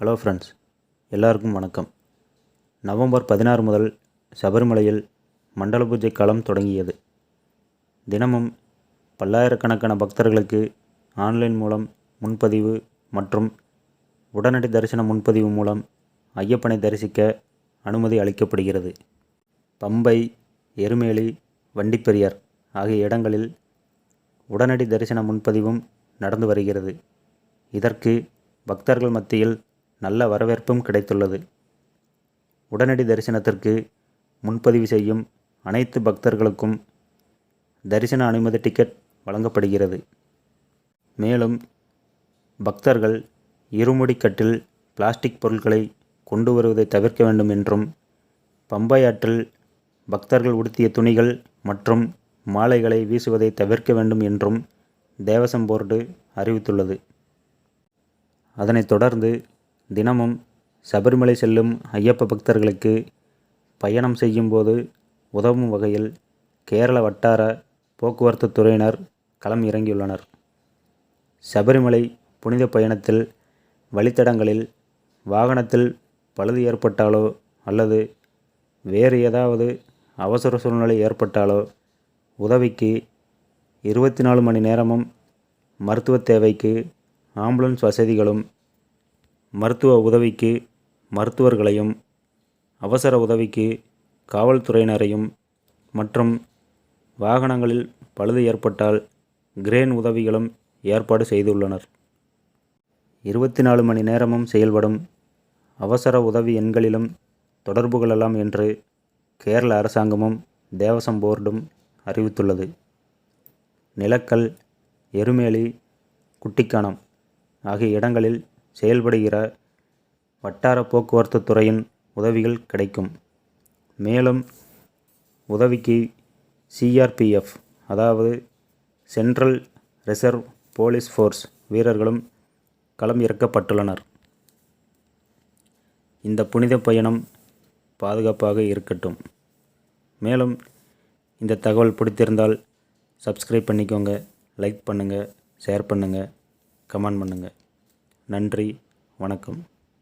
Hello friends எல்லாருக்கும் வணக்கம். November பதினாறு முதல் சபரிமலையில் மண்டல பூஜை காலம் தொடங்கியது. தினமும் பல்லாயிரக்கணக்கான பக்தர்களுக்கு ஆன்லைன் மூலம் முன்பதிவு மற்றும் உடனடி தரிசன முன்பதிவு மூலம் ஐயப்பனை தரிசிக்க அனுமதி அளிக்கப்படுகிறது. பம்பை எருமேலி வண்டிப்பெரியார் ஆகிய இடங்களில் உடனடி தரிசன முன்பதிவும் நடந்து வருகிறது. இதற்கு பக்தர்கள் மத்தியில் நல்ல வரவேற்பும் கிடைத்துள்ளது. உடனடி தரிசனத்திற்கு முன்பதிவு செய்யும் அனைத்து பக்தர்களுக்கும் தரிசன அனுமதி டிக்கெட் வழங்கப்படுகிறது. மேலும் பக்தர்கள் இருமுடிக்கட்டில் பிளாஸ்டிக் பொருட்களை கொண்டு வருவதை தவிர்க்க வேண்டும் என்றும் பம்பை ஆற்றில் பக்தர்கள் உடுத்திய துணிகள் மற்றும் மாலைகளை வீசுவதை தவிர்க்க வேண்டும் என்றும் தேவசம் போர்டு அறிவித்துள்ளது. அதனைத் தொடர்ந்து தினமும் சபரிமலை செல்லும் ஐயப்ப பக்தர்களுக்கு பயணம் செய்யும்போது உதவும் வகையில் கேரள வட்டார போக்குவரத்து துறையினர் களம் இறங்கியுள்ளனர். சபரிமலை புனித பயணத்தில் வழித்தடங்களில் வாகனத்தில் பழுது ஏற்பட்டாலோ அல்லது வேறு ஏதாவது அவசர சூழ்நிலை ஏற்பட்டாலோ உதவிக்கு இருபத்தி நாலு மணி நேரமும் மருத்துவ தேவைக்கு ஆம்புலன்ஸ் வசதிகளும் மருத்துவ உதவிக்கு மருத்துவர்களையும் அவசர உதவிக்கு காவல்துறையினரையும் மற்றும் வாகனங்களில் பழுது ஏற்பட்டால் கிரேன் உதவிகளும் ஏற்பாடு செய்துள்ளனர். இருபத்தி நாலு மணி நேரமும் செயல்படும் அவசர உதவி எண்களிலும் தொடர்பு கொள்ளலாம் என்று கேரள அரசாங்கமும் தேவசம் போர்டும் அறிவித்துள்ளது. நிலக்கல் எருமேலி குட்டிக்கானம் ஆகிய இடங்களில் செயல்படுகிற வட்டார போக்குவரத்து துறையின் உதவிகள் கிடைக்கும். மேலும் உதவிக்கு சிஆர்பிஎஃப் அதாவது சென்ட்ரல் ரிசர்வ் போலீஸ் ஃபோர்ஸ் வீரர்களும் களம் இறக்கப்பட்டுள்ளனர். இந்த புனித பயணம் பாதுகாப்பாக இருக்கட்டும். மேலும் இந்த தகவல் பிடித்திருந்தால் சப்ஸ்கிரைப் பண்ணிக்கோங்க லைக் பண்ணுங்கள் ஷேர் பண்ணுங்கள் கமெண்ட் பண்ணுங்கள் நன்றி வணக்கம்.